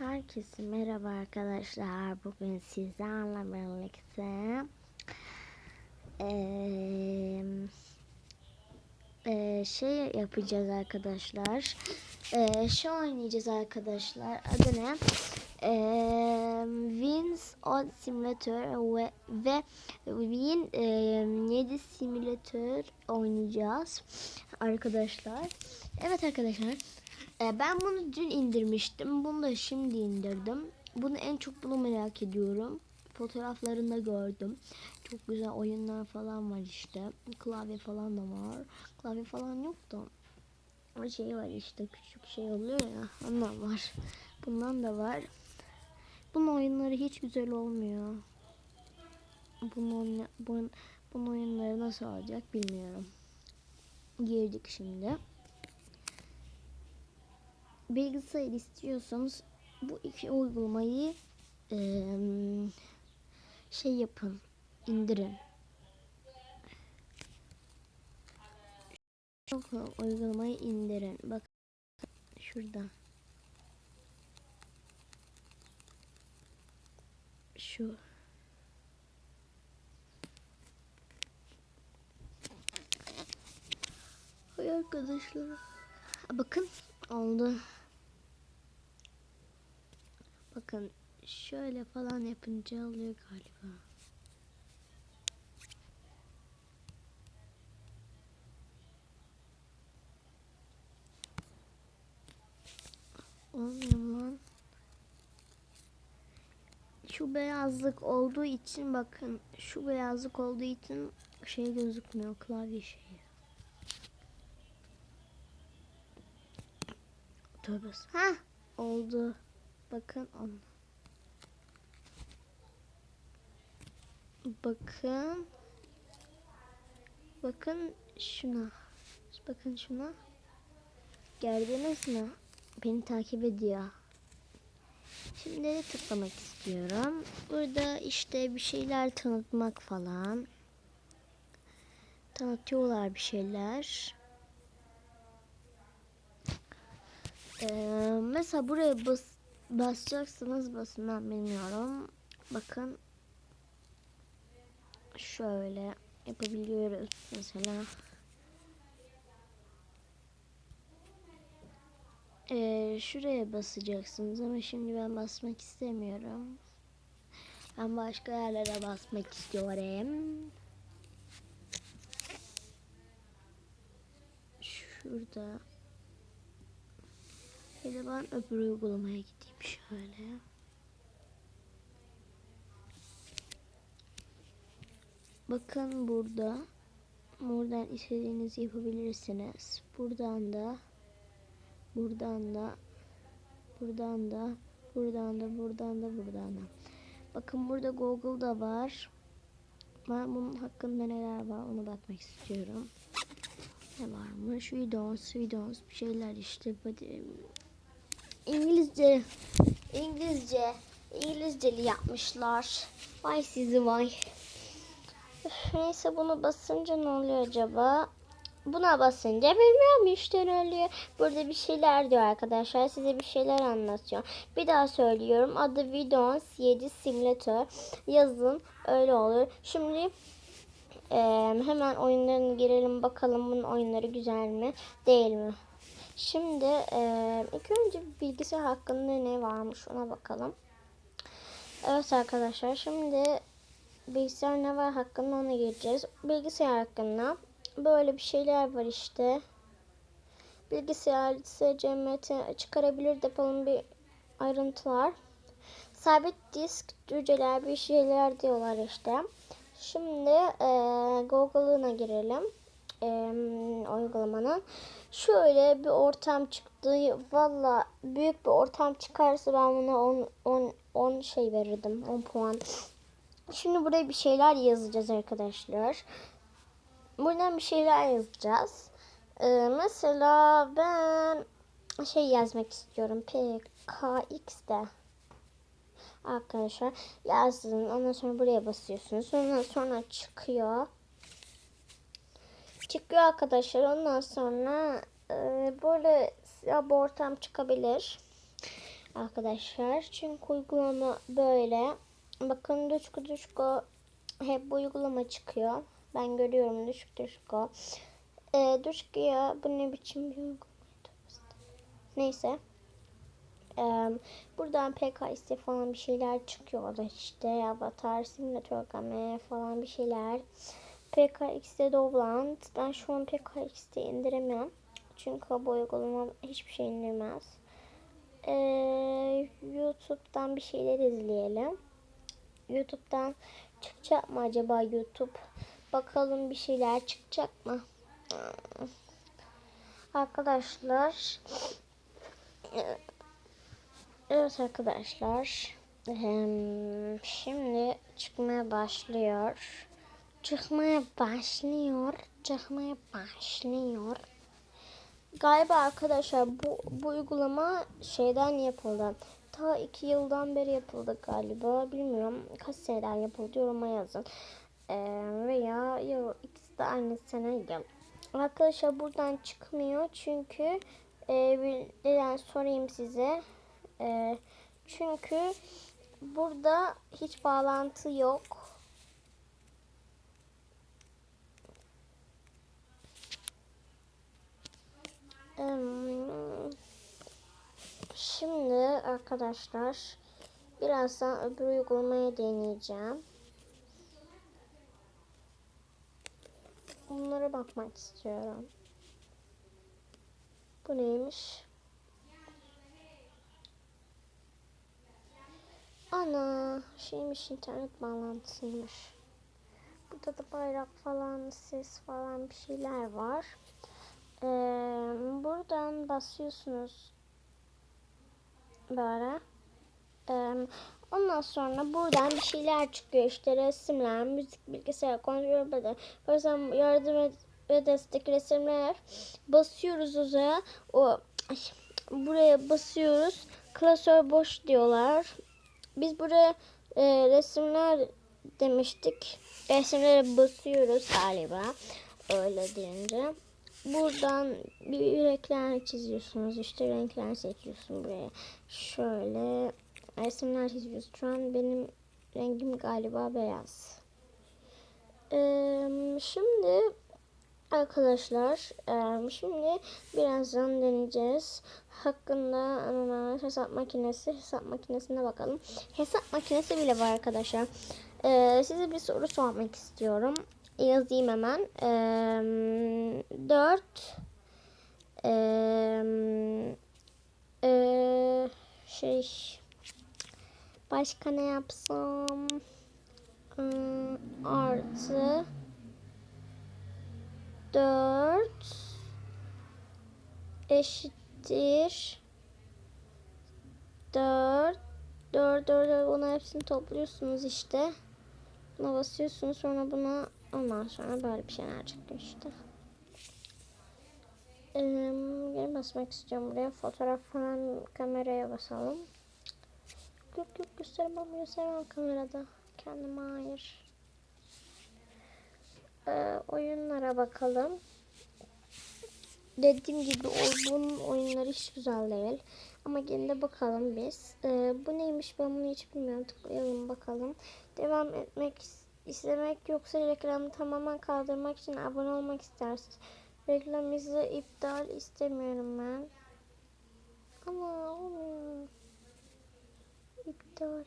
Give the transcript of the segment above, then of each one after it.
Herkese merhaba arkadaşlar. Bugün sizlerle birlikte eee, eee, şey yapacağız arkadaşlar. Eee şey oynayacağız arkadaşlar. Adı ne? Eee Wins Odd Simulator ve, ve Win eee 7 Simulator oynayacağız arkadaşlar. Evet arkadaşlar. Ee, ben bunu dün indirmiştim. Bunu da şimdi indirdim. Bunu en çok bunu merak ediyorum. Fotoğraflarında gördüm. Çok güzel oyunlar falan var işte. Klavye falan da var. Klavye falan yok da. O şey var işte küçük şey oluyor ya. Ondan var. Bundan da var. Bunun oyunları hiç güzel olmuyor. Bunun, bunun, bunun oyunları nasıl olacak bilmiyorum. Girdik şimdi bilgisayar istiyorsanız bu iki uygulamayı eee, şey yapın indirin. Çok uygulamayı indirin. Bak şurada. Şu. Hay arkadaşlar. Bakın oldu. Bakın şöyle falan yapınca oluyor galiba. Olmuyor mu lan. Şu beyazlık olduğu için bakın şu beyazlık olduğu için şey gözükmüyor klavye şeyi. Tövbe. Ha oldu. Bakın on. Bakın. Bakın şuna. Bakın şuna. Gördünüz mü? Beni takip ediyor. Şimdi tıklamak istiyorum. Burada işte bir şeyler tanıtmak falan. Tanıtıyorlar bir şeyler. Ee, mesela buraya bas basacaksınız basın ben bilmiyorum. Bakın şöyle yapabiliyoruz mesela. Ee, şuraya basacaksınız ama şimdi ben basmak istemiyorum. Ben başka yerlere basmak istiyorum. Şurada. Bir ben öbür uygulamaya gideyim şöyle. Bakın burada. Buradan istediğinizi yapabilirsiniz. Buradan da buradan da buradan da buradan da buradan da buradan da. Bakın burada Google'da var. Ben bunun hakkında neler var onu bakmak istiyorum. Ne varmış? Videos, videos bir şeyler işte. İngilizce İngilizce İngilizceli yapmışlar. Vay sizi vay. Üf, Neyse bunu basınca ne oluyor acaba? Buna basınca bilmiyorum işte ne oluyor. Burada bir şeyler diyor arkadaşlar. Size bir şeyler anlatıyor. Bir daha söylüyorum. Adı Vidons 7 Simulator. Yazın öyle olur. Şimdi e, hemen oyunlarına girelim bakalım bunun oyunları güzel mi değil mi? Şimdi e, ilk önce bilgisayar hakkında ne varmış ona bakalım. Evet arkadaşlar şimdi bilgisayar ne var hakkında ona gireceğiz. Bilgisayar hakkında böyle bir şeyler var işte. Bilgisayar SCMT çıkarabilir depolun bir ayrıntılar. Sabit disk cüceler bir şeyler diyorlar işte. Şimdi e, Google'ına girelim. E, uygulamanın. Şöyle bir ortam çıktı. Valla büyük bir ortam çıkarsa ben buna 10, 10, 10 şey verirdim. 10 puan. Şimdi buraya bir şeyler yazacağız arkadaşlar. Buradan bir şeyler yazacağız. Ee, mesela ben şey yazmak istiyorum. PKX'de. Arkadaşlar yazın. Ondan sonra buraya basıyorsunuz. Sonra sonra çıkıyor. Çıkıyor arkadaşlar. Ondan sonra e, böyle siyah bir ortam çıkabilir. arkadaşlar. Çünkü uygulama böyle. Bakın düşkü düşkü hep bu uygulama çıkıyor. Ben görüyorum düşkü düşkü. Ee, düşkü ya bu ne biçim bir uygulamaydı. Neyse. Ee, buradan PKS falan bir şeyler çıkıyor da işte Avatar, Simulator Game falan bir şeyler. PKX'de Dovland. Ben şu an PKX'de indiremiyorum. Çünkü bu uygulama hiçbir şey indirmez. Ee, YouTube'dan bir şeyler izleyelim. YouTube'dan çıkacak mı acaba YouTube? Bakalım bir şeyler çıkacak mı? Arkadaşlar Evet arkadaşlar şimdi çıkmaya başlıyor. Çıkmaya başlıyor. Çıkmaya başlıyor. Galiba arkadaşlar bu, bu uygulama şeyden yapıldı. Ta iki yıldan beri yapıldı galiba. Bilmiyorum kaç seneden yapıldı yoruma yazın. Ee, veya yok ikisi de aynı sene yıl. Arkadaşlar buradan çıkmıyor çünkü e, neden sorayım size. E, çünkü burada hiç bağlantı yok. Şimdi arkadaşlar birazdan öbür uygulamayı deneyeceğim. Onlara bakmak istiyorum. Bu neymiş? Ana şeymiş internet bağlantısıymış. Burada da bayrak falan ses falan bir şeyler var. Ee, buradan basıyorsunuz böyle. Ee, ondan sonra buradan bir şeyler çıkıyor işte resimler, müzik, bilgisayar, kontrol beden, mesela yardım et ve destek resimler. Basıyoruz uzaya. O ay, buraya basıyoruz. Klasör boş diyorlar. Biz buraya e, resimler demiştik. Resimlere basıyoruz galiba. Öyle deyince. Buradan bir renkler çiziyorsunuz. İşte renkler seçiyorsun buraya. Şöyle resimler çiziyoruz. Şu an benim rengim galiba beyaz. Ee, şimdi arkadaşlar e, şimdi birazdan deneyeceğiz. Hakkında e, hesap makinesi hesap makinesine bakalım. Hesap makinesi bile var arkadaşlar. Ee, size bir soru sormak istiyorum yazayım hemen. Ee, 4 ee, ee, şey başka ne yapsam ee, artı 4 eşittir 4 4 4 4 bunların hepsini topluyorsunuz işte. Buna basıyorsunuz sonra buna Ondan sonra böyle bir şeyler çıkıyor işte. Ee, geri basmak istiyorum buraya. Fotoğraf falan kameraya basalım. Yok yok göstermem göstermem kamerada. Kendime hayır. Ee, oyunlara bakalım. Dediğim gibi oyun oyunları hiç güzel değil. Ama yine de bakalım biz. Ee, bu neymiş ben bunu hiç bilmiyorum. Tıklayalım bakalım. Devam etmek istiyorum izlemek yoksa reklamı tamamen kaldırmak için abone olmak istersiniz. Reklam izle iptal istemiyorum ben. Ama olmuyor. İptal.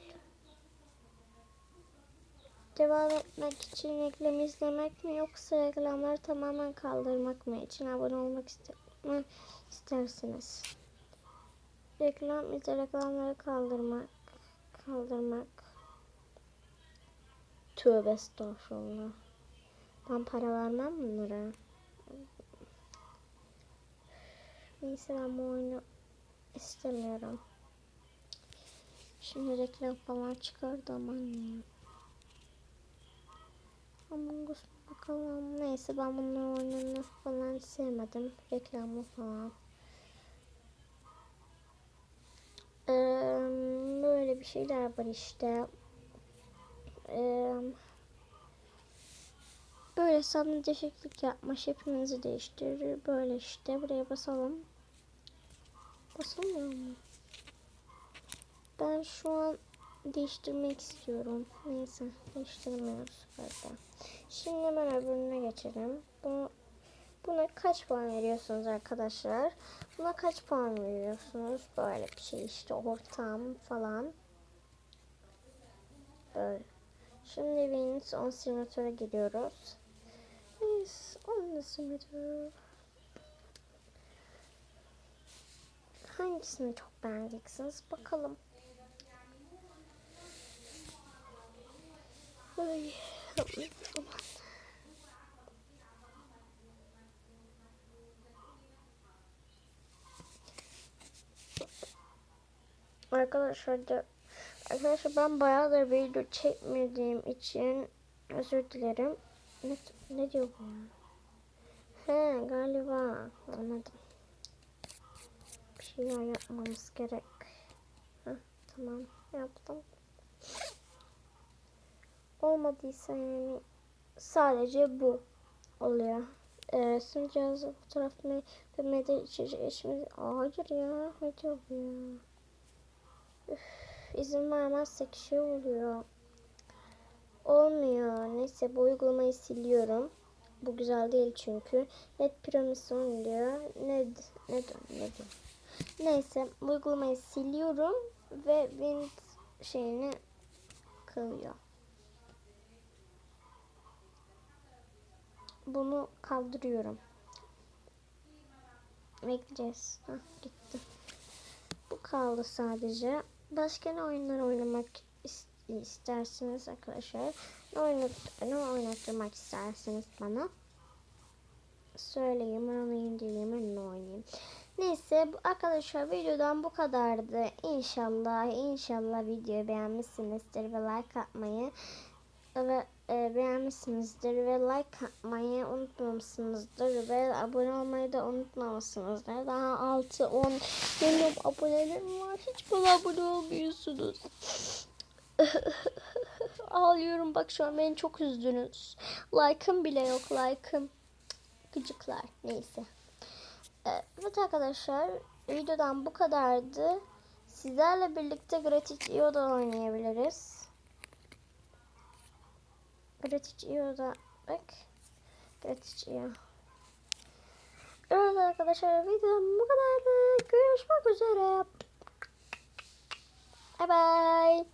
Devam etmek için reklam izlemek mi yoksa reklamları tamamen kaldırmak mı için abone olmak ister istersiniz? Reklam izle reklamları kaldırmak. Kaldırmak. Tövbe estağfurullah. Ben para vermem bunlara. Neyse ben bu oyunu istemiyorum. Şimdi reklam falan çıkardı aman ya. Among Us bakalım. Neyse ben bunların oyununu falan sevmedim. Reklamı falan. Ee, böyle bir şeyler var işte böyle sana değişiklik yapma şeklinizi değiştirir. Böyle işte buraya basalım. Basamıyor mu? Ben şu an değiştirmek istiyorum. Neyse değiştirmiyoruz zaten. Şimdi hemen öbürüne geçelim. Bunu, buna kaç puan veriyorsunuz arkadaşlar? Buna kaç puan veriyorsunuz? Böyle bir şey işte ortam falan. Böyle. Şimdi Venus 10 simülatöre giriyoruz. Venus 10 simülatör. Hangisini çok beğeneceksiniz? Bakalım. Ay. Arkadaşlar da Arkadaşlar ben bayağıdır video çekmediğim için özür dilerim. Ne, ne diyor bu? He galiba anladım. Bir şeyler yapmamız gerek. Heh, tamam yaptım. Olmadıysa yani sadece bu oluyor. Ee, cihazı fotoğraf me ve medya içecek eşimiz. Hayır ya ne diyor bu ya? Üf, izin vermezsek şey oluyor. Olmuyor. Neyse bu uygulamayı siliyorum. Bu güzel değil çünkü. Net piramison diyor. Ne ne ne diyor. Neyse uygulamayı siliyorum ve Wind şeyini kılıyor. Bunu kaldırıyorum. Bekleyeceğiz. Hah, gitti. Bu kaldı sadece. Başka ne oyunlar oynamak is- istersiniz arkadaşlar? Ne, oynat ne oynattırmak istersiniz bana? Söyleyin ben onu indireyim onu oynayayım. Neyse arkadaşlar videodan bu kadardı. İnşallah inşallah videoyu beğenmişsinizdir ve like atmayı ve e, beğenmişsinizdir ve like atmayı unutmamışsınızdır ve abone olmayı da unutmamışsınızdır. Daha 6 10 milyon abonelerim var. Hiç bana abone olmuyorsunuz. Ağlıyorum bak şu an beni çok üzdünüz. Like'ım bile yok like'ım. Gıcıklar neyse. Ee, Evet arkadaşlar videodan bu kadardı. Sizlerle birlikte Gratitio'da oynayabiliriz. Gratiç iyi orada. Bak. Gratiç iyi. Evet arkadaşlar videom bu kadardı. Görüşmek üzere. Bye bye.